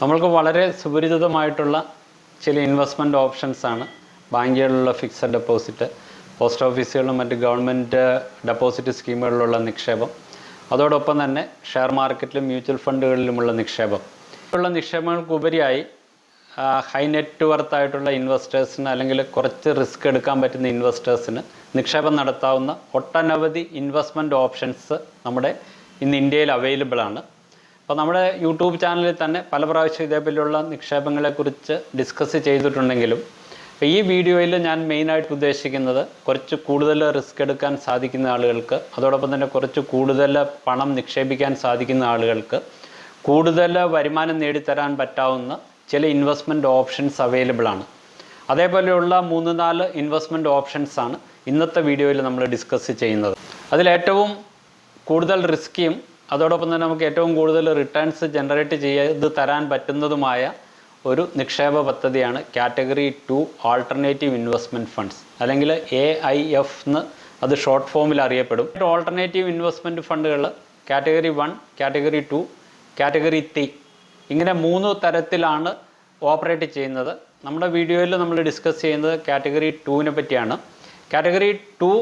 നമ്മൾക്ക് വളരെ സുപരിചിതമായിട്ടുള്ള ചില ഇൻവെസ്റ്റ്മെന്റ് ഓപ്ഷൻസ് ആണ്. ബാങ്കുകളിലുള്ള ഫിക്സഡ് ഡെപ്പോസിറ്റ് പോസ്റ്റ് ഓഫീസുകളിലും മറ്റ് ഗവൺമെന്റ് ഡെപ്പോസിറ്റ് സ്കീമുകളിലുള്ള നിക്ഷേപം. അതോടൊപ്പം തന്നെ ഷെയർ മാർക്കറ്റിലും മ്യൂച്വൽ ഫണ്ടുകളിലുമുള്ള നിക്ഷേപം. ഉള്ള നിക്ഷേപങ്ങൾക്കുപരിയായി ഹൈ നെറ്റ് വർത്ത് ആയിട്ടുള്ള ഇൻവെസ്റ്റേഴ്സിന് അല്ലെങ്കിൽ കുറച്ച് റിസ്ക് എടുക്കാൻ പറ്റുന്ന ഇൻവെസ്റ്റേഴ്സിന് നിക്ഷേപം നടത്താവുന്ന ഒട്ടനവധി ഇൻവെസ്റ്റ്മെന്റ് ഓപ്ഷൻസ് നമ്മുടെ ഇന്ന് ഇന്ത്യയിൽ അവൈലബിൾ ആണ്. അപ്പോൾ നമ്മുടെ യൂട്യൂബ് ചാനലിൽ തന്നെ പല പ്രാവശ്യം ഇതേപോലെയുള്ള നിക്ഷേപങ്ങളെക്കുറിച്ച് ഡിസ്കസ് ചെയ്തിട്ടുണ്ടെങ്കിലും ഈ വീഡിയോയിൽ ഞാൻ മെയിനായിട്ട് ഉദ്ദേശിക്കുന്നത് കുറച്ച് കൂടുതൽ റിസ്ക് എടുക്കാൻ സാധിക്കുന്ന ആളുകൾക്ക് അതോടൊപ്പം തന്നെ കുറച്ച് കൂടുതൽ പണം നിക്ഷേപിക്കാൻ സാധിക്കുന്ന ആളുകൾക്ക് കൂടുതൽ വരുമാനം നേടിത്തരാൻ പറ്റാവുന്ന ചില ഇൻവെസ്റ്റ്മെന്റ് ഓപ്ഷൻസ് അവൈലബിൾ ആണ്. അതേപോലെയുള്ള മൂന്ന് നാല് ഇൻവെസ്റ്റ്മെന്റ് ഓപ്ഷൻസ് ആണ് ഇന്നത്തെ വീഡിയോയിൽ നമ്മൾ ഡിസ്കസ് ചെയ്യുന്നത്. അതിലേറ്റവും കൂടുതൽ റിസ്ക്കിയും അതോടൊപ്പം തന്നെ നമുക്ക് ഏറ്റവും കൂടുതൽ റിട്ടേൺസ് ജനറേറ്റ് ചെയ്ത് തരാൻ പറ്റുന്നതുമായ ഒരു നിക്ഷേപ പദ്ധതിയാണ് category two alternative investment funds അല്ലെങ്കിൽ എ ഐ എഫ് എന്ന് അത് ഷോർട്ട് ഫോമിൽ അറിയപ്പെടും. ഓൾട്ടർനേറ്റീവ് ഇൻവെസ്റ്റ്മെന്റ് ഫണ്ടുകൾ category one category two category three ഇങ്ങനെ മൂന്ന് തരത്തിലാണ് ഓപ്പറേറ്റ് ചെയ്യുന്നത്. നമ്മുടെ വീഡിയോയിൽ നമ്മൾ ഡിസ്കസ് ചെയ്യുന്നത് കാറ്റഗറി ടുവിനെ പറ്റിയാണ്. കാറ്റഗറി ടു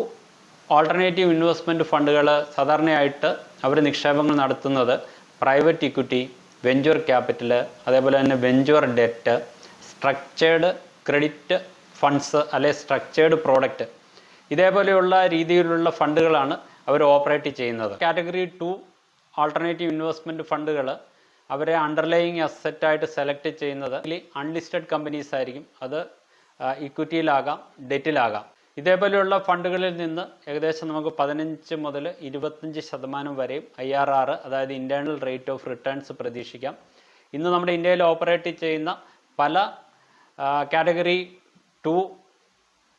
ഓൾട്ടർനേറ്റീവ് ഇൻവെസ്റ്റ്മെന്റ് ഫണ്ടുകൾ സാധാരണയായിട്ട് അവർ നിക്ഷേപങ്ങൾ നടത്തുന്നത് പ്രൈവറ്റ് ഇക്വിറ്റി വെഞ്ചർ ക്യാപിറ്റൽ അതേപോലെ തന്നെ venture debt structured credit funds അല്ലെ സ്ട്രക്ചേർഡ് പ്രോഡക്റ്റ് ഇതേപോലെയുള്ള രീതിയിലുള്ള ഫണ്ടുകളാണ് അവർ ഓപ്പറേറ്റ് ചെയ്യുന്നത്. കാറ്റഗറി ടു ആൾട്ടർനേറ്റീവ് ഇൻവെസ്റ്റ്മെന്റ് ഫണ്ടുകൾ അവരെ അണ്ടർലൈയിങ് അസറ്റായിട്ട് സെലക്ട് ചെയ്യുന്നത്. അൺലിസ്റ്റഡ് കമ്പനീസ് ആയിരിക്കും. അത് ഇക്വിറ്റിയിലാകാം ഡെറ്റിലാകാം ഇതേപോലെയുള്ള ഫണ്ടുകളിൽ നിന്ന് ഏകദേശം നമുക്ക് പതിനഞ്ച് മുതൽ ഇരുപത്തഞ്ച് ശതമാനം വരെയും ഐ ആർ ആർ അതായത് ഇന്റേർണൽ റേറ്റ് ഓഫ് റിട്ടേൺസ് പ്രതീക്ഷിക്കാം. ഇന്ന് നമ്മുടെ ഇന്ത്യയിൽ ഓപ്പറേറ്റ് ചെയ്യുന്ന പല category two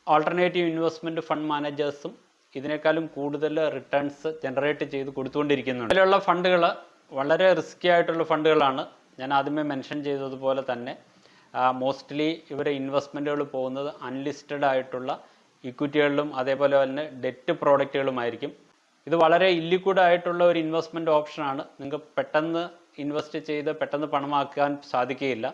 alternative investment fund മാനേജേഴ്സും ഇതിനേക്കാളും കൂടുതൽ റിട്ടേൺസ് ജനറേറ്റ് ചെയ്ത് കൊടുത്തുകൊണ്ടിരിക്കുന്നുണ്ട്. ഇതിലുള്ള ഫണ്ടുകൾ വളരെ റിസ്ക്കി ആയിട്ടുള്ള ഫണ്ടുകളാണ്. ഞാൻ ആദ്യമേ മെൻഷൻ ചെയ്തതുപോലെ തന്നെ മോസ്റ്റ്ലി ഇവരെ ഇൻവെസ്റ്റ്മെന്റുകൾ പോകുന്നത് അൺലിസ്റ്റഡ് ആയിട്ടുള്ള ഇക്വിറ്റികളിലും അതേപോലെ തന്നെ ഡെറ്റ് പ്രോഡക്റ്റുകളുമായിരിക്കും. ഇത് വളരെ ഇല്ലിക്വിഡ് ആയിട്ടുള്ള ഒരു ഇൻവെസ്റ്റ്മെന്റ് ഓപ്ഷനാണ് നിങ്ങൾക്ക് പെട്ടെന്ന് ഇൻവെസ്റ്റ് ചെയ്ത് പെട്ടെന്ന് പണമാക്കാൻ സാധിക്കുകയില്ല.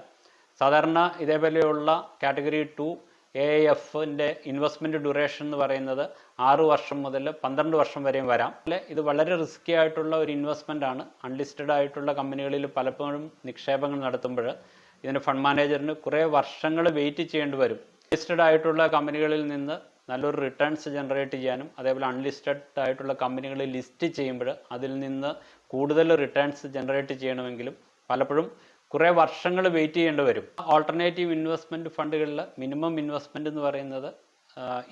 സാധാരണ ഇതേപോലെയുള്ള കാറ്റഗറി ടു എ എഫിന്റെ ഇൻവെസ്റ്റ്മെന്റ് ഡ്യൂറേഷൻ എന്ന് പറയുന്നത് ആറ് വർഷം മുതൽ പന്ത്രണ്ട് വർഷം വരെയും വരാം. അല്ലെ ഇത് വളരെ റിസ്ക്കി ആയിട്ടുള്ള ഒരു ഇൻവെസ്റ്റ്മെന്റ് ആണ്. അൺലിസ്റ്റഡ് ആയിട്ടുള്ള കമ്പനികളിൽ പലപ്പോഴും നിക്ഷേപങ്ങൾ നടത്തുമ്പോൾ ഇതിന് ഫണ്ട് മാനേജറിന് കുറേ വർഷങ്ങൾ വെയിറ്റ് ചെയ്യേണ്ടി വരും. ലിസ്റ്റഡ് ആയിട്ടുള്ള കമ്പനികളിൽ നിന്ന് നല്ലൊരു റിട്ടേൺസ് ജനറേറ്റ് ചെയ്യാനും അതേപോലെ അൺലിസ്റ്റഡ് ആയിട്ടുള്ള കമ്പനികൾ ലിസ്റ്റ് ചെയ്യുമ്പോൾ അതിൽ നിന്ന് കൂടുതൽ റിട്ടേൺസ് ജനറേറ്റ് ചെയ്യണമെങ്കിലും പലപ്പോഴും കുറേ വർഷങ്ങൾ വെയിറ്റ് ചെയ്യേണ്ടി വരും. ഓൾട്ടർനേറ്റീവ് ഇൻവെസ്റ്റ്മെന്റ് ഫണ്ടുകളിൽ മിനിമം ഇൻവെസ്റ്റ്മെന്റ് എന്ന് പറയുന്നത്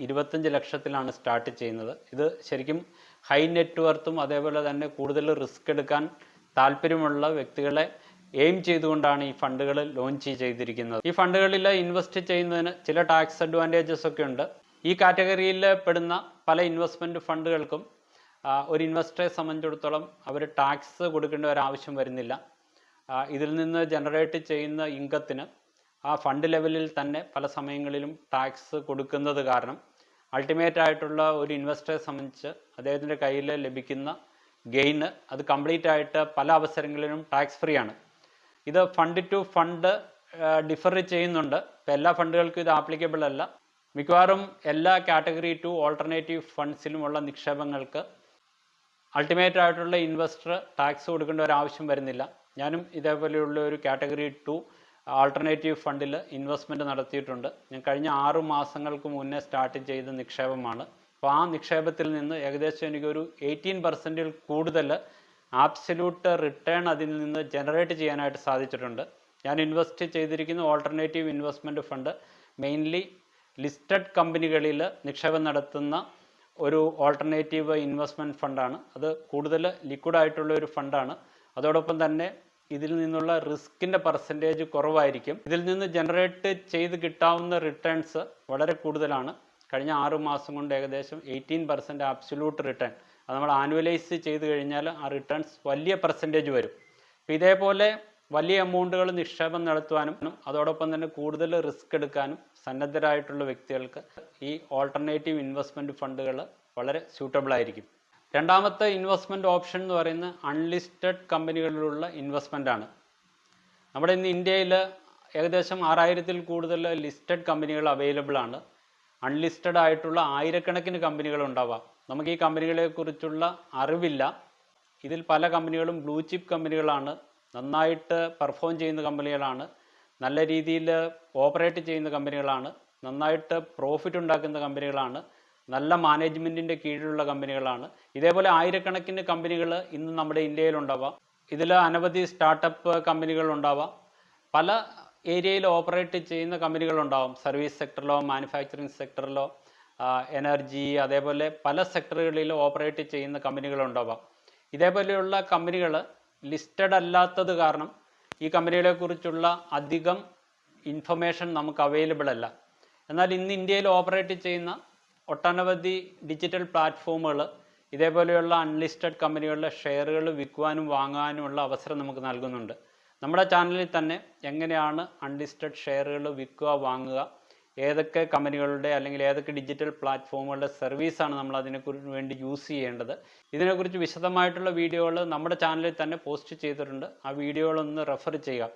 ഇരുപത്തഞ്ച് ലക്ഷത്തിലാണ് സ്റ്റാർട്ട് ചെയ്യുന്നത്. ഇത് ശരിക്കും ഹൈ നെറ്റ്വർത്തും അതേപോലെ തന്നെ കൂടുതൽ റിസ്ക് എടുക്കാൻ താല്പര്യമുള്ള വ്യക്തികളെ എയിം ചെയ്തുകൊണ്ടാണ് ഈ ഫണ്ടുകൾ ലോഞ്ച് ചെയ്തിരിക്കുന്നത്. ഈ ഫണ്ടുകളിൽ ഇൻവെസ്റ്റ് ചെയ്യുന്നതിന് ചില ടാക്സ് അഡ്വാന്റേജസ് ഒക്കെ ഉണ്ട്. ഈ കാറ്റഗറിയിൽ പെടുന്ന പല ഇൻവെസ്റ്റ്മെന്റ് ഫണ്ടുകൾക്കും ഒരു ഇൻവെസ്റ്ററെ സംബന്ധിച്ചിടത്തോളം അവർ ടാക്സ് കൊടുക്കേണ്ട ഒരു ആവശ്യം വരുന്നില്ല. ഇതിൽ നിന്ന് ജനറേറ്റ് ചെയ്യുന്ന ഇൻകത്തിന് ആ ഫണ്ട് ലെവലിൽ തന്നെ പല സമയങ്ങളിലും ടാക്സ് കൊടുക്കുന്നത് കാരണം അൾട്ടിമേറ്റ് ആയിട്ടുള്ള ഒരു ഇൻവെസ്റ്ററെ സംബന്ധിച്ച് അദ്ദേഹത്തിന്റെ കയ്യിൽ ലഭിക്കുന്ന ഗെയിന് അത് കംപ്ലീറ്റ് ആയിട്ട് പല അവസരങ്ങളിലും ടാക്സ് ഫ്രീ ആണ്. ഇത് ഫണ്ട് ടു ഫണ്ട് ഡിഫർ ചെയ്യുന്നുണ്ട്. ഇപ്പം എല്ലാ ഫണ്ടുകൾക്കും ഇത് ആപ്ലിക്കബിൾ അല്ല. മിക്കവാറും എല്ലാ കാറ്റഗറി ടു ഓൾട്ടർനേറ്റീവ് ഫണ്ട്സിലുമുള്ള നിക്ഷേപങ്ങൾക്ക് അൾട്ടിമേറ്റ് ആയിട്ടുള്ള ഇൻവെസ്റ്റർ ടാക്സ് കൊടുക്കേണ്ട ഒരു ആവശ്യം വരുന്നില്ല. ഞാനും ഇതേപോലെയുള്ള ഒരു കാറ്റഗറി ടു ആൾട്ടർനേറ്റീവ് ഫണ്ടിൽ ഇൻവെസ്റ്റ്മെന്റ് നടത്തിയിട്ടുണ്ട്. ഞാൻ കഴിഞ്ഞ ആറു മാസങ്ങൾക്ക് മുന്നേ സ്റ്റാർട്ട് ചെയ്ത നിക്ഷേപമാണ്. അപ്പോൾ ആ നിക്ഷേപത്തിൽ നിന്ന് ഏകദേശം എനിക്കൊരു എയ്റ്റീൻ പെർസെന്റിൽ കൂടുതൽ ആബ്സല്യൂട്ട് റിട്ടേൺ അതിൽ നിന്ന് ജനറേറ്റ് ചെയ്യാനായിട്ട് സാധിച്ചിട്ടുണ്ട്. ഞാൻ ഇൻവെസ്റ്റ് ചെയ്തിരിക്കുന്ന alternative investment fund mainly listed കമ്പനികളിൽ നിക്ഷേപം നടത്തുന്ന ഒരു ഓൾട്ടർനേറ്റീവ് ഇൻവെസ്റ്റ്മെന്റ് ഫണ്ടാണ് അത് കൂടുതൽ ലിക്വിഡ് ആയിട്ടുള്ള ഒരു ഫണ്ടാണ് അതോടൊപ്പം തന്നെ ഇതിൽ നിന്നുള്ള റിസ്കിന്റെ പെർസെന്റേജ് കുറവായിരിക്കും. ഇതിൽ നിന്ന് ജനറേറ്റ് ചെയ്ത് കിട്ടാവുന്ന റിട്ടേൺസ് വളരെ കൂടുതലാണ്. കഴിഞ്ഞ ആറു മാസം കൊണ്ട് ഏകദേശം എയ്റ്റീൻ പെർസെന്റ് ആബ്സല്യൂട്ട് റിട്ടേൺ അത് നമ്മൾ ആനുവലൈസ് ചെയ്ത് കഴിഞ്ഞാൽ ആ റിട്ടേൺസ് വലിയ പെർസെന്റേജ് വരും. അപ്പോൾ ഇതേപോലെ വലിയ എമൗണ്ടുകൾ നിക്ഷേപം നടത്തുവാനും അതോടൊപ്പം തന്നെ കൂടുതൽ റിസ്ക് എടുക്കാനും സന്നദ്ധരായിട്ടുള്ള വ്യക്തികൾക്ക് ഈ ഓൾട്ടർനേറ്റീവ് ഇൻവെസ്റ്റ്മെന്റ് ഫണ്ടുകൾ വളരെ സ്യൂട്ടബിൾ ആയിരിക്കും. രണ്ടാമത്തെ ഇൻവെസ്റ്റ്മെന്റ് ഓപ്ഷൻ എന്ന് പറയുന്നത് അൺലിസ്റ്റഡ് കമ്പനികളിലുള്ള ഇൻവെസ്റ്റ്മെന്റ് ആണ്. നമ്മുടെ ഇന്ന് ഇന്ത്യയിൽ ഏകദേശം ആറായിരത്തിൽ കൂടുതൽ ലിസ്റ്റഡ് കമ്പനികൾ അവൈലബിൾ ആണ്. അൺലിസ്റ്റഡ് ആയിട്ടുള്ള ആയിരക്കണക്കിന് കമ്പനികൾ ഉണ്ടാവാം. നമുക്ക് ഈ കമ്പനികളെ കുറിച്ചുള്ള അറിവില്ല. ഇതിൽ പല കമ്പനികളും ബ്ലൂ ചിപ്പ് കമ്പനികളാണ് നന്നായിട്ട് പെർഫോം ചെയ്യുന്ന കമ്പനികളാണ് നല്ല രീതിയിൽ ഓപ്പറേറ്റ് ചെയ്യുന്ന കമ്പനികളാണ് നന്നായിട്ട് പ്രോഫിറ്റ് ഉണ്ടാക്കുന്ന കമ്പനികളാണ് നല്ല മാനേജ്മെന്റിന്റെ കീഴിലുള്ള കമ്പനികളാണ്. ഇതേപോലെ ആയിരക്കണക്കിന് കമ്പനികൾ ഇന്ന് നമ്മുടെ ഇന്ത്യയിലുണ്ടാവാം. ഇതിൽ അനവധി സ്റ്റാർട്ടപ്പ് കമ്പനികൾ ഉണ്ടാവാം. പല ഏരിയയിൽ ഓപ്പറേറ്റ് ചെയ്യുന്ന കമ്പനികളുണ്ടാവും സർവീസ് സെക്ടറിലോ മാനുഫാക്ചറിങ് സെക്ടറിലോ എനർജി അതേപോലെ പല സെക്ടറുകളിൽ ഓപ്പറേറ്റ് ചെയ്യുന്ന കമ്പനികളുണ്ടാവാം ഇതേപോലെയുള്ള കമ്പനികൾ ലിസ്റ്റഡ് അല്ലാത്തത് കാരണം ഈ കമ്പനികളെ കുറിച്ചുള്ള അധികം ഇൻഫർമേഷൻ നമുക്ക് അവൈലബിൾ അല്ല. എന്നാൽ ഇന്ന് ഇന്ത്യയിൽ ഓപ്പറേറ്റ് ചെയ്യുന്ന ഒട്ടനവധി ഡിജിറ്റൽ പ്ലാറ്റ്ഫോമുകൾ ഇതേപോലെയുള്ള അൺലിസ്റ്റഡ് കമ്പനികളുടെ ഷെയറുകൾ വിൽക്കുവാനും വാങ്ങാനുമുള്ള അവസരം നമുക്ക് നൽകുന്നുണ്ട്. നമ്മുടെ ചാനലിൽ തന്നെ എങ്ങനെയാണ് അൺലിസ്റ്റഡ് ഷെയറുകൾ വിൽക്കുക വാങ്ങുക ഏതൊക്കെ കമ്പനികളുടെ അല്ലെങ്കിൽ ഏതൊക്കെ ഡിജിറ്റൽ പ്ലാറ്റ്ഫോമുകളുടെ സർവീസാണ് നമ്മൾ അതിനെക്കുറിച്ച് വേണ്ടി യൂസ് ചെയ്യേണ്ടത്. ഇതിനെക്കുറിച്ച് വിശദമായിട്ടുള്ള വീഡിയോകൾ നമ്മുടെ ചാനലിൽ തന്നെ പോസ്റ്റ് ചെയ്തിട്ടുണ്ട്. ആ വീഡിയോകളൊന്ന് റെഫർ ചെയ്യുക.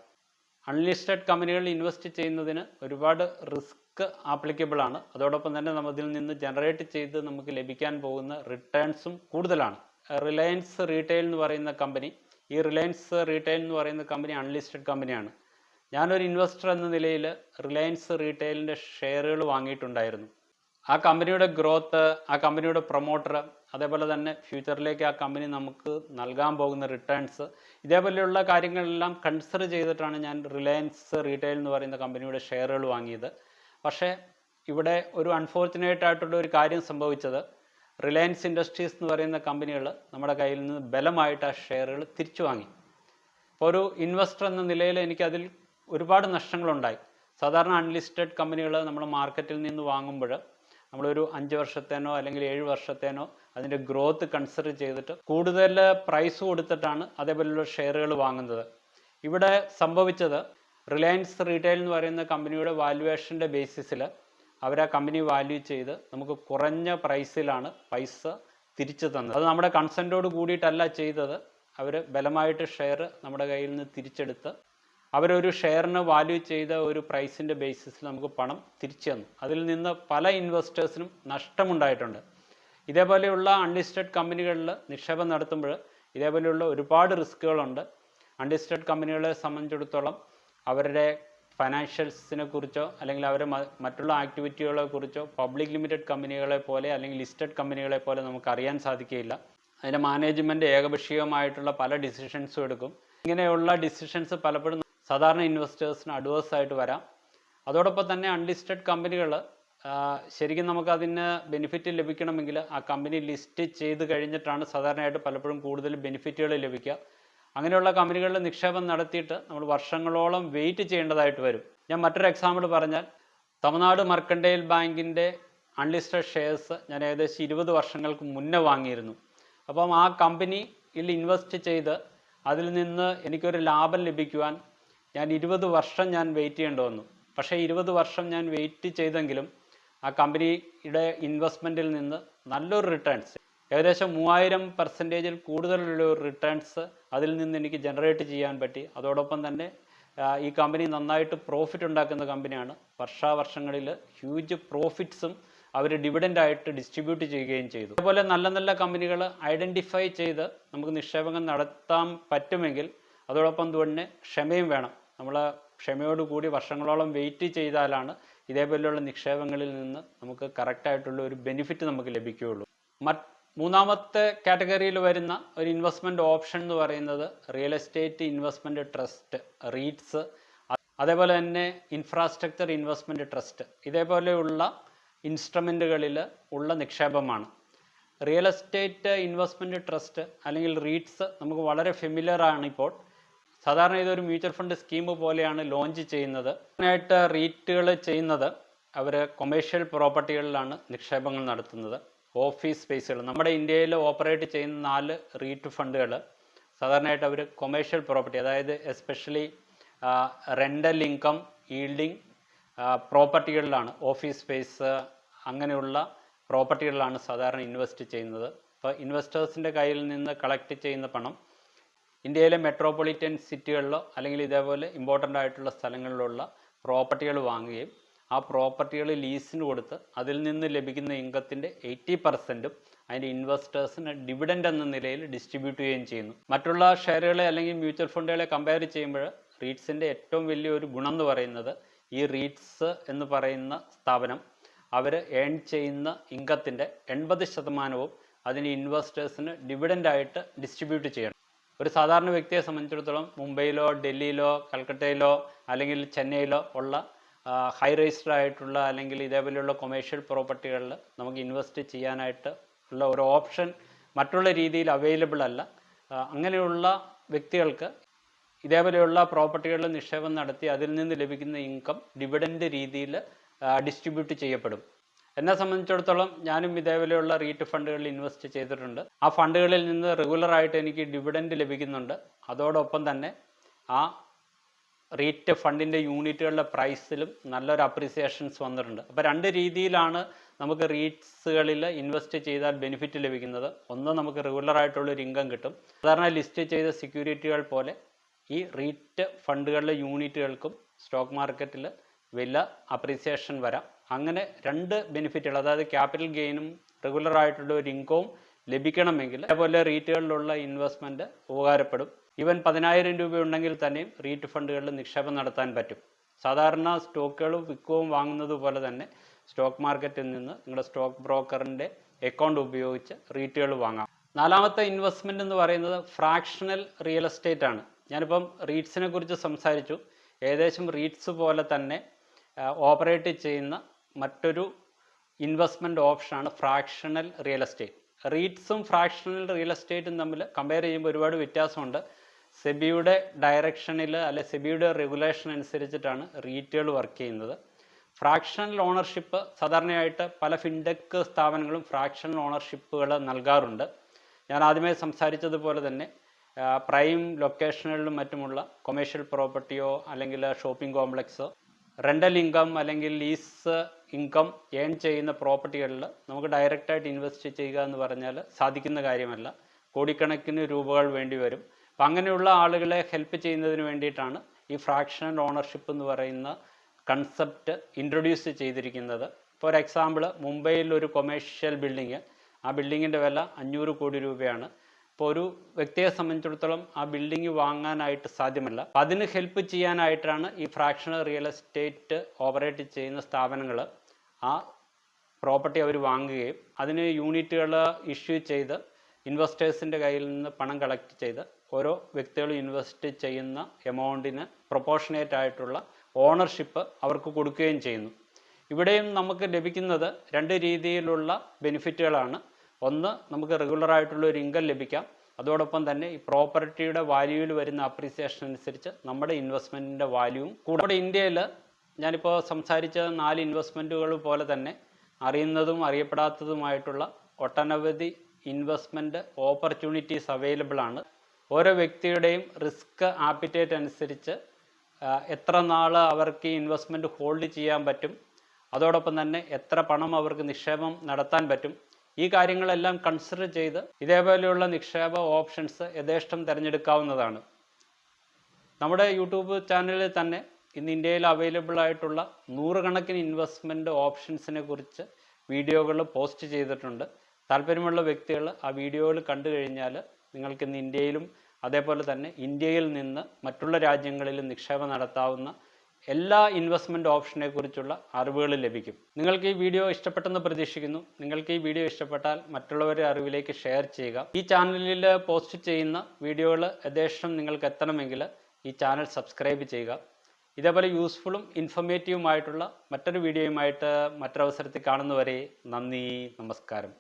അൺലിസ്റ്റഡ് കമ്പനികളിൽ ഇൻവെസ്റ്റ് ചെയ്യുന്നതിന് ഒരുപാട് റിസ്ക് ആപ്ലിക്കബിൾ ആണ്. അതോടൊപ്പം തന്നെ നമ്മൾ ഇതിൽ നിന്ന് ജനറേറ്റ് ചെയ്ത് നമുക്ക് ലഭിക്കാൻ പോകുന്ന റിട്ടേൺസും കൂടുതലാണ്. റിലയൻസ് റീറ്റെയിൽ എന്ന് പറയുന്ന കമ്പനി ഈ റിലയൻസ് റീറ്റെയിൽ എന്ന് പറയുന്ന കമ്പനി അൺലിസ്റ്റഡ് കമ്പനിയാണ്. ഞാനൊരു ഇൻവെസ്റ്റർ എന്ന നിലയിൽ റിലയൻസ് റീറ്റെയിലിന്റെ ഷെയറുകൾ വാങ്ങിയിട്ടുണ്ടായിരുന്നു. ആ കമ്പനിയുടെ ഗ്രോത്ത് ആ കമ്പനിയുടെ പ്രൊമോട്ടർ അതേപോലെ തന്നെ ഫ്യൂച്ചറിലേക്ക് ആ കമ്പനി നമുക്ക് നൽകാൻ പോകുന്ന റിട്ടേൺസ് ഇതേപോലെയുള്ള കാര്യങ്ങളെല്ലാം കൺസിഡർ ചെയ്തിട്ടാണ് ഞാൻ റിലയൻസ് റീറ്റെയിൽ എന്ന് പറയുന്ന കമ്പനിയുടെ ഷെയറുകൾ വാങ്ങിയത്. പക്ഷേ ഇവിടെ ഒരു അൺഫോർച്ചുനേറ്റ് ആയിട്ടുള്ള ഒരു കാര്യം സംഭവിച്ചത്. റിലയൻസ് ഇൻഡസ്ട്രീസ് എന്ന് പറയുന്ന കമ്പനികൾ നമ്മുടെ കയ്യിൽ നിന്ന് ബലമായിട്ട് ആ ഷെയറുകൾ തിരിച്ചു വാങ്ങി ഒരു ഇൻവെസ്റ്റർ എന്ന നിലയിൽ എനിക്കതിൽ ഒരുപാട് നഷ്ടങ്ങളുണ്ടായി. സാധാരണ അൺലിസ്റ്റഡ് കമ്പനികൾ നമ്മൾ മാർക്കറ്റിൽ നിന്ന് വാങ്ങുമ്പോൾ നമ്മളൊരു അഞ്ച് വർഷത്തേനോ അല്ലെങ്കിൽ ഏഴ് വർഷത്തേനോ അതിന്റെ ഗ്രോത്ത് കൺസിഡർ ചെയ്തിട്ട് കൂടുതൽ പ്രൈസ് കൊടുത്തിട്ടാണ് അതേപോലെയുള്ള ഷെയറുകൾ വാങ്ങുന്നത്. ഇവിടെ സംഭവിച്ചത് റിലയൻസ് റീറ്റെയിൽ എന്ന് പറയുന്ന കമ്പനിയുടെ വാല്യുവേഷന്റെ ബേസിസിൽ അവർ ആ കമ്പനി വാല്യൂ ചെയ്ത് നമുക്ക് കുറഞ്ഞ പ്രൈസിലാണ് പൈസ തിരിച്ചു തന്നത്. അത് നമ്മുടെ കൺസെന്റോട് കൂടിയിട്ടല്ല ചെയ്തത്. അവർ ബലമായിട്ട് ഷെയർ നമ്മുടെ കയ്യിൽ നിന്ന് തിരിച്ചെടുത്ത് അവരൊരു ഷെയറിന് വാല്യൂ ചെയ്ത ഒരു പ്രൈസിന്റെ ബേസിസിൽ നമുക്ക് പണം തിരിച്ചു തന്നു. അതിൽ നിന്ന് പല ഇൻവെസ്റ്റേഴ്സിനും നഷ്ടമുണ്ടായിട്ടുണ്ട്. ഇതേപോലെയുള്ള അൺലിസ്റ്റഡ് കമ്പനികളിൽ നിക്ഷേപം നടത്തുമ്പോൾ ഇതേപോലെയുള്ള ഒരുപാട് റിസ്കുകളുണ്ട് അൺലിസ്റ്റഡ് കമ്പനികളെ സംബന്ധിച്ചിടത്തോളം അവരുടെ ഫൈനാൻഷ്യൽസിനെ കുറിച്ചോ അല്ലെങ്കിൽ അവരെ മറ്റുള്ള ആക്ടിവിറ്റികളെ കുറിച്ചോ പബ്ലിക് ലിമിറ്റഡ് കമ്പനികളെ പോലെ അല്ലെങ്കിൽ ലിസ്റ്റഡ് കമ്പനികളെ പോലെ നമുക്ക് അറിയാൻ സാധിക്കുകയില്ല. അതിന്റെ മാനേജ്മെന്റ് ഏകപക്ഷീയമായിട്ടുള്ള പല ഡിസിഷൻസും എടുക്കും. ഇങ്ങനെയുള്ള ഡിസിഷൻസ് പലപ്പോഴും സാധാരണ ഇൻവെസ്റ്റേഴ്സിന് അഡ്വേഴ്സ് ആയിട്ട് വരാം. അതോടൊപ്പം തന്നെ അൺലിസ്റ്റഡ് കമ്പനികൾ ശരിക്കും നമുക്ക് അതിന് ബെനിഫിറ്റ് ലഭിക്കണമെങ്കിൽ ആ കമ്പനി ലിസ്റ്റ് ചെയ്ത് കഴിഞ്ഞിട്ടാണ് സാധാരണയായിട്ട് പലപ്പോഴും കൂടുതൽ ബെനിഫിറ്റുകൾ ലഭിക്കുക. അങ്ങനെയുള്ള കമ്പനികളിൽ നിക്ഷേപം നടത്തിയിട്ട് നമ്മൾ വർഷങ്ങളോളം വെയിറ്റ് ചെയ്യേണ്ടതായിട്ട് വരും. ഞാൻ മറ്റൊരു എക്സാമ്പിൾ പറഞ്ഞാൽ തമിഴ്നാട് മർക്കൻഡൈൽ ബാങ്കിന്റെ അൺലിസ്റ്റഡ് ഷെയർസ് ഞാൻ ഏകദേശം ഇരുപത് വർഷങ്ങൾക്ക് മുന്നേ വാങ്ങിയിരുന്നു. അപ്പം ആ കമ്പനിയിൽ ഇൻവെസ്റ്റ് ചെയ്ത് അതിൽ നിന്ന് എനിക്കൊരു ലാഭം ലഭിക്കുവാൻ ഞാൻ ഇരുപത് വർഷം ഞാൻ വെയിറ്റ് ചെയ്യേണ്ടി വന്നു. പക്ഷേ ഇരുപത് വർഷം ഞാൻ വെയിറ്റ് ചെയ്തെങ്കിലും ആ കമ്പനിയുടെ ഇൻവെസ്റ്റ്മെന്റിൽ നിന്ന് നല്ലൊരു റിട്ടേൺസ് ഏകദേശം മൂവായിരം പെർസെന്റേജിൽ കൂടുതലുള്ള ഒരു റിട്ടേൺസ് അതിൽ നിന്ന് എനിക്ക് ജനറേറ്റ് ചെയ്യാൻ പറ്റി. അതോടൊപ്പം തന്നെ ഈ കമ്പനി നന്നായിട്ട് പ്രോഫിറ്റ് ഉണ്ടാക്കുന്ന കമ്പനിയാണ്. വർഷാവർഷങ്ങളിൽ ഹ്യൂജ് പ്രോഫിറ്റ്സും അവർ ഡിവിഡന്റായിട്ട് ഡിസ്ട്രിബ്യൂട്ട് ചെയ്യുകയും ചെയ്തു. അതുപോലെ നല്ല നല്ല കമ്പനികൾ ഐഡന്റിഫൈ ചെയ്ത് നമുക്ക് നിക്ഷേപങ്ങൾ നടത്താൻ പറ്റുമെങ്കിൽ അതോടൊപ്പം തന്നെ ക്ഷമയും വേണം. നമ്മൾ ക്ഷമയോടുകൂടി വർഷങ്ങളോളം വെയിറ്റ് ചെയ്താലാണ് ഇതേപോലെയുള്ള നിക്ഷേപങ്ങളിൽ നിന്ന് നമുക്ക് കറക്റ്റായിട്ടുള്ള ഒരു ബെനിഫിറ്റ് നമുക്ക് ലഭിക്കുകയുള്ളൂ. മറ്റ് മൂന്നാമത്തെ കാറ്റഗറിയിൽ വരുന്ന ഒരു ഇൻവെസ്റ്റ്മെന്റ് ഓപ്ഷൻ എന്ന് പറയുന്നത് real estate investment trust REITs അതേപോലെ തന്നെ ഇൻഫ്രാസ്ട്രക്ചർ ഇൻവെസ്റ്റ്മെന്റ് ട്രസ്റ്റ് ഇതേപോലെയുള്ള ഇൻസ്ട്രുമെന്റുകളിൽ ഉള്ള നിക്ഷേപമാണ്. റിയൽ എസ്റ്റേറ്റ് ഇൻവെസ്റ്റ്മെന്റ് ട്രസ്റ്റ് അല്ലെങ്കിൽ റീറ്റ്സ് നമുക്ക് വളരെ ഫെമിലിയർ ആണ് ഇപ്പോൾ. സാധാരണ ഇതൊരു മ്യൂച്വൽ ഫണ്ട് സ്കീം പോലെയാണ് ലോഞ്ച് ചെയ്യുന്നത്. അതിനായിട്ട് റീറ്റുകൾ ചെയ്യുന്നത് അവർ കൊമേഴ്ഷ്യൽ പ്രോപ്പർട്ടികളിലാണ് നിക്ഷേപങ്ങൾ നടത്തുന്നത്. ഓഫീസ് സ്പേസുകൾ നമ്മുടെ ഇന്ത്യയിൽ ഓപ്പറേറ്റ് ചെയ്യുന്ന നാല് റീറ്റ് ഫണ്ടുകൾ സാധാരണയായിട്ട് അവർ കൊമേഴ്ഷ്യൽ പ്രോപ്പർട്ടി അതായത് എസ്പെഷ്യലി റെന്റൽ ഇൻകം ഈൽഡിങ് പ്രോപ്പർട്ടികളിലാണ് ഓഫീസ് സ്പേസ് അങ്ങനെയുള്ള പ്രോപ്പർട്ടികളിലാണ് സാധാരണ ഇൻവെസ്റ്റ് ചെയ്യുന്നത്. അപ്പോൾ ഇൻവെസ്റ്റേഴ്സിന്റെ കയ്യിൽ നിന്ന് കളക്ട് ചെയ്യുന്ന പണം ഇന്ത്യയിലെ മെട്രോപൊളിറ്റൻ സിറ്റികളിലോ അല്ലെങ്കിൽ ഇതേപോലെ ഇമ്പോർട്ടന്റ് ആയിട്ടുള്ള സ്ഥലങ്ങളിലുള്ള പ്രോപ്പർട്ടികൾ വാങ്ങുകയും ആ പ്രോപ്പർട്ടികൾ ലീസിന് കൊടുത്ത് അതിൽ നിന്ന് ലഭിക്കുന്ന ഇൻകത്തിന്റെ എയ്റ്റി പെർസെന്റും അതിന്റെ ഇൻവെസ്റ്റേഴ്സിന് ഡിവിഡൻഡ് എന്ന നിലയിൽ ഡിസ്ട്രിബ്യൂട്ട് ചെയ്യുകയും ചെയ്യുന്നു. മറ്റുള്ള ഷെയറുകളെ അല്ലെങ്കിൽ മ്യൂച്വൽ ഫണ്ടുകളെ കമ്പയർ ചെയ്യുമ്പോൾ റീറ്റ്സിന്റെ ഏറ്റവും വലിയൊരു ഗുണം എന്ന് പറയുന്നത് ഈ റീറ്റ്സ് എന്ന് പറയുന്ന സ്ഥാപനം അവർ ഏൺ ചെയ്യുന്ന ഇൻകത്തിന്റെ എൺപത് ശതമാനവും അതിന് ഇൻവെസ്റ്റേഴ്സിന് ഡിവിഡന്റായിട്ട് ഡിസ്ട്രിബ്യൂട്ട് ചെയ്യണം. ഒരു സാധാരണ വ്യക്തിയെ സംബന്ധിച്ചിടത്തോളം മുംബൈയിലോ ഡൽഹിയിലോ കൽക്കട്ടയിലോ അല്ലെങ്കിൽ ചെന്നൈയിലോ ഉള്ള ഹൈ രജിസ്റ്റർ ആയിട്ടുള്ള അല്ലെങ്കിൽ ഇതേപോലെയുള്ള കൊമേഴ്ഷ്യൽ പ്രോപ്പർട്ടികളിൽ നമുക്ക് ഇൻവെസ്റ്റ് ചെയ്യാനായിട്ട് ഉള്ള ഒരു ഓപ്ഷൻ മറ്റുള്ള രീതിയിൽ അവൈലബിൾ അല്ല. അങ്ങനെയുള്ള വ്യക്തികൾക്ക് ഇതേപോലെയുള്ള പ്രോപ്പർട്ടികളിൽ നിക്ഷേപം നടത്തി അതിൽ നിന്ന് ലഭിക്കുന്ന ഇൻകം ഡിവിഡൻഡ് രീതിയിൽ ഡിസ്ട്രിബ്യൂട്ട് ചെയ്യപ്പെടും. എന്നെ സംബന്ധിച്ചിടത്തോളം ഞാനും ഇതേപോലെയുള്ള റീറ്റ് ഫണ്ടുകളിൽ ഇൻവെസ്റ്റ് ചെയ്തിട്ടുണ്ട്. ആ ഫണ്ടുകളിൽ നിന്ന് റെഗുലറായിട്ട് എനിക്ക് ഡിവിഡൻഡ് ലഭിക്കുന്നുണ്ട്. അതോടൊപ്പം തന്നെ ആ റീറ്റ് ഫണ്ടിന്റെ യൂണിറ്റുകളുടെ പ്രൈസിലും നല്ലൊരു അപ്രീസിയേഷൻസ് വന്നിട്ടുണ്ട്. അപ്പോൾ രണ്ട് രീതിയിലാണ് നമുക്ക് റീറ്റ്സുകളിൽ ഇൻവെസ്റ്റ് ചെയ്താൽ ബെനിഫിറ്റ് ലഭിക്കുന്നത്. ഒന്ന് നമുക്ക് റെഗുലറായിട്ടുള്ളൊരു ഇൻകം കിട്ടും. സാധാരണ ലിസ്റ്റ് ചെയ്ത സെക്യൂരിറ്റികൾ പോലെ ഈ റീറ്റ് ഫണ്ടുകളിലെ യൂണിറ്റുകൾക്കും സ്റ്റോക്ക് മാർക്കറ്റിൽ വില അപ്രീസിയേഷൻ വരാം. അങ്ങനെ രണ്ട് ബെനിഫിറ്റുകൾ അതായത് ക്യാപിറ്റൽ ഗെയിനും റെഗുലർ ആയിട്ടുള്ള ഒരു ഇൻകവും ലഭിക്കണമെങ്കിൽ അതേപോലെ റീറ്റുകളിലുള്ള ഇൻവെസ്റ്റ്മെന്റ് ഉപകാരപ്പെടും. ഇവൻ പതിനായിരം രൂപ ഉണ്ടെങ്കിൽ തന്നെയും റീറ്റ് ഫണ്ടുകളിൽ നിക്ഷേപം നടത്താൻ പറ്റും. സാധാരണ സ്റ്റോക്കുകളും വിൽക്കുകയും വാങ്ങുന്നത് പോലെ തന്നെ സ്റ്റോക്ക് മാർക്കറ്റിൽ നിന്ന് നിങ്ങളുടെ സ്റ്റോക്ക് ബ്രോക്കറിന്റെ അക്കൗണ്ട് ഉപയോഗിച്ച് റീറ്റുകൾ വാങ്ങാം. നാലാമത്തെ ഇൻവെസ്റ്റ്മെന്റ് എന്ന് പറയുന്നത് ഫ്രാക്ഷണൽ റിയൽ എസ്റ്റേറ്റ് ആണ്. ഞാനിപ്പം റീറ്റ്സിനെ കുറിച്ച് സംസാരിച്ചു. ഏകദേശം റീറ്റ്സ് പോലെ തന്നെ ഓപ്പറേറ്റ് ചെയ്യുന്ന മറ്റൊരു ഇൻവെസ്റ്റ്മെന്റ് ഓപ്ഷനാണ് ഫ്രാക്ഷണൽ റിയൽ എസ്റ്റേറ്റ്. റീറ്റ്സും ഫ്രാക്ഷണൽ റിയൽ എസ്റ്റേറ്റും തമ്മിൽ കമ്പയർ ചെയ്യുമ്പോൾ ഒരുപാട് വ്യത്യാസമുണ്ട്. സെബിയുടെ ഡയറക്ഷനിൽ അല്ലെ സെബിയുടെ റെഗുലേഷൻ അനുസരിച്ചിട്ടാണ് റീറ്റുകൾ വർക്ക് ചെയ്യുന്നത്. ഫ്രാക്ഷണൽ ഓണർഷിപ്പ് സാധാരണയായിട്ട് പല ഫിൻടെക് സ്ഥാപനങ്ങളും ഫ്രാക്ഷണൽ ഓണർഷിപ്പുകൾ നൽകാറുണ്ട്. ഞാൻ ആദ്യമേ സംസാരിച്ചതുപോലെ തന്നെ പ്രൈം ലൊക്കേഷനുകളിലും മറ്റുമുള്ള കൊമേഴ്ഷ്യൽ പ്രോപ്പർട്ടിയോ അല്ലെങ്കിൽ ഷോപ്പിംഗ് കോംപ്ലക്സോ റെന്റൽ ഇൻകം അല്ലെങ്കിൽ ലീസ് ഇൻകം ഏൺ ചെയ്യുന്ന പ്രോപ്പർട്ടികളിൽ നമുക്ക് ഡയറക്റ്റായിട്ട് ഇൻവെസ്റ്റ് ചെയ്യുക എന്ന് പറഞ്ഞാൽ സാധിക്കുന്ന കാര്യമല്ല. കോടിക്കണക്കിന് രൂപകൾ വേണ്ടി വരും. അപ്പം അങ്ങനെയുള്ള ആളുകളെ ഹെൽപ്പ് ചെയ്യുന്നതിന് വേണ്ടിയിട്ടാണ് ഈ ഫ്രാക്ഷണൽ ഓണർഷിപ്പ് എന്ന് പറയുന്ന കൺസെപ്റ്റ് ഇൻട്രൊഡ്യൂസ് ചെയ്തിരിക്കുന്നത്. ഫോർ എക്സാമ്പിൾ മുംബൈയിൽ ഒരു കൊമേഴ്ഷ്യൽ ബിൽഡിങ് ആ ബിൽഡിങ്ങിന്റെ വില അഞ്ഞൂറ് കോടി രൂപയാണ്. ഇപ്പോൾ ഒരു വ്യക്തിയെ സംബന്ധിച്ചിടത്തോളം ആ ബിൽഡിംഗ് വാങ്ങാനായിട്ട് സാധ്യമല്ല. അതിന് ഹെൽപ്പ് ചെയ്യാനായിട്ടാണ് ഈ ഫ്രാക്ഷണൽ റിയൽ എസ്റ്റേറ്റ് ഓപ്പറേറ്റ് ചെയ്യുന്ന സ്ഥാപനങ്ങൾ ആ പ്രോപ്പർട്ടി അവർ വാങ്ങുകയും അതിന് യൂണിറ്റുകൾ ഇഷ്യൂ ചെയ്ത് ഇൻവെസ്റ്റേഴ്സിന്റെ കയ്യിൽ നിന്ന് പണം കളക്ട് ചെയ്ത് ഓരോ വ്യക്തികളും ഇൻവെസ്റ്റ് ചെയ്യുന്ന എമൗണ്ടിന് പ്രൊപ്പോർഷനേറ്റ് ആയിട്ടുള്ള ഓണർഷിപ്പ് അവർക്ക് കൊടുക്കുകയും ചെയ്യുന്നു. ഇവിടെയും നമുക്ക് ലഭിക്കുന്നത് രണ്ട് രീതിയിലുള്ള ബെനിഫിറ്റുകളാണ്. ഒന്ന് നമുക്ക് റെഗുലർ ആയിട്ടുള്ള ഒരു ഇൻകം ലഭിക്കാം. അതോടൊപ്പം തന്നെ ഈ പ്രോപ്പർട്ടിയുടെ വാല്യൂവിൽ വരുന്ന അപ്രീസിയേഷൻ അനുസരിച്ച് നമ്മുടെ ഇൻവെസ്റ്റ്മെന്റിന്റെ വാല്യൂവും കൂടാതെ ഇന്ത്യയിൽ ഞാനിപ്പോൾ സംസാരിച്ച നാല് ഇൻവെസ്റ്റ്മെന്റുകൾ പോലെ തന്നെ അറിയുന്നതും അറിയപ്പെടാത്തതുമായിട്ടുള്ള ഒട്ടനവധി ഇൻവെസ്റ്റ്മെന്റ് ഓപ്പർച്യൂണിറ്റീസ് അവൈലബിൾ ആണ്. ഓരോ വ്യക്തിയുടെയും റിസ്ക് ആപ്പിറ്റേറ്റ് അനുസരിച്ച് എത്ര നാൾ അവർക്ക് ഈ ഇൻവെസ്റ്റ്മെന്റ് ഹോൾഡ് ചെയ്യാൻ പറ്റും. അതോടൊപ്പം തന്നെ എത്ര പണം അവർക്ക് നിക്ഷേപം നടത്താൻ പറ്റും. ഈ കാര്യങ്ങളെല്ലാം കൺസിഡർ ചെയ്ത് ഇതേപോലെയുള്ള നിക്ഷേപ ഓപ്ഷൻസ് യഥേഷ്ടം തിരഞ്ഞെടുക്കാവുന്നതാണ്. നമ്മുടെ യൂട്യൂബ് ചാനലിൽ തന്നെ ഇന്ന് ഇന്ത്യയിൽ അവൈലബിൾ ആയിട്ടുള്ള നൂറുകണക്കിന് ഇൻവെസ്റ്റ്മെന്റ് ഓപ്ഷൻസിനെ കുറിച്ച് വീഡിയോകൾ പോസ്റ്റ് ചെയ്തിട്ടുണ്ട്. താല്പര്യമുള്ള വ്യക്തികൾ ആ വീഡിയോകൾ കണ്ടു കഴിഞ്ഞാൽ നിങ്ങൾക്ക് ഇന്ന് ഇന്ത്യയിലും അതേപോലെ തന്നെ ഇന്ത്യയിൽ നിന്ന് മറ്റുള്ള രാജ്യങ്ങളിലും നിക്ഷേപം നടത്താവുന്ന എല്ലാ ഇൻവെസ്റ്റ്മെന്റ് ഓപ്ഷനെ കുറിച്ചുള്ള അറിവുകൾ ലഭിക്കും. നിങ്ങൾക്ക് ഈ വീഡിയോ ഇഷ്ടപ്പെട്ടെന്ന് പ്രതീക്ഷിക്കുന്നു. നിങ്ങൾക്ക് ഈ വീഡിയോ ഇഷ്ടപ്പെട്ടാൽ മറ്റുള്ളവരുടെ അറിവിലേക്ക് ഷെയർ ചെയ്യുക. ഈ ചാനലിൽ പോസ്റ്റ് ചെയ്യുന്ന വീഡിയോകൾ യഥേഷ്ടം നിങ്ങൾക്ക് എത്തണമെങ്കിൽ ഈ ചാനൽ സബ്സ്ക്രൈബ് ചെയ്യുക. ഇതേപോലെ യൂസ്ഫുള്ളും ഇൻഫർമേറ്റീവുമായിട്ടുള്ള മറ്റൊരു വീഡിയോയുമായിട്ട് മറ്റൊരവസരത്തിൽ കാണുന്നവരെ നന്ദി നമസ്കാരം.